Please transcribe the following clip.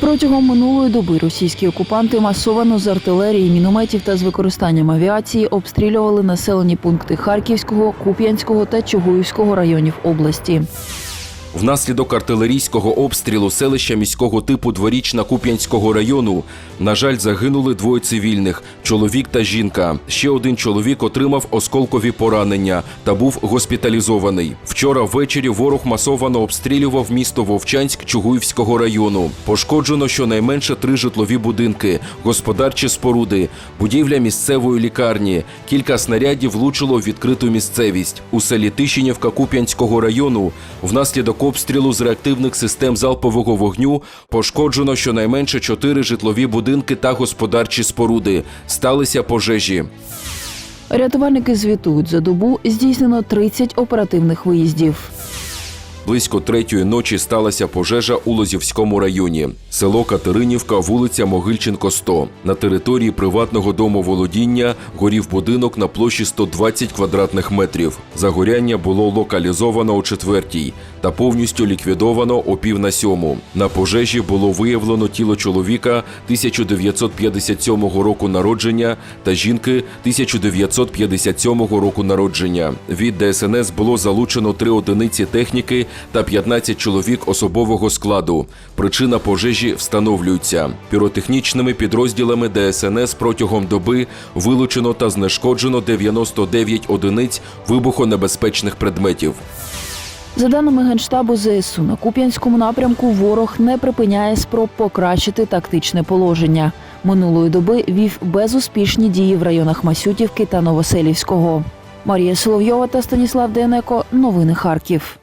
Протягом минулої доби російські окупанти масовано з артилерії, мінометів та з використанням авіації обстрілювали населені пункти Харківського, Куп'янського та Чугуївського районів області. Внаслідок артилерійського обстрілу селища міського типу Дворічна Куп'янського району, на жаль, загинули двоє цивільних чоловік та жінка. Ще один чоловік отримав осколкові поранення та був госпіталізований. Вчора ввечері ворог масовано обстрілював місто Вовчанськ Чугуївського району. Пошкоджено щонайменше три житлові будинки, господарчі споруди, будівля місцевої лікарні. Кілька снарядів влучило в відкриту місцевість. У селі Тишинівка Куп'янського району внаслідок обстрілу з реактивних систем залпового вогню пошкоджено щонайменше чотири житлові будинки та господарчі споруди. Сталися пожежі. Рятувальники звітують за добу здійснено 30 оперативних виїздів. Близько третьої ночі сталася пожежа у Лозівському районі. Село Катеринівка, вулиця Могильченко, 100. На території приватного домоволодіння горів будинок на площі 120 квадратних метрів. Загоряння було локалізовано о четвертій та повністю ліквідовано о пів на сьому. На пожежі було виявлено тіло чоловіка 1957 року народження та жінки 1957 року народження. Від ДСНС було залучено три одиниці техніки та 15 чоловік особового складу. Причина пожежі встановлюється. Піротехнічними підрозділами ДСНС протягом доби вилучено та знешкоджено 99 одиниць вибухонебезпечних предметів. За даними Генштабу ЗСУ, на Куп'янському напрямку ворог не припиняє спроб покращити тактичне положення. Минулої доби вів безуспішні дії в районах Масютівки та Новоселівського. Марія Соловйова та Станіслав Денеко. Новини Харків.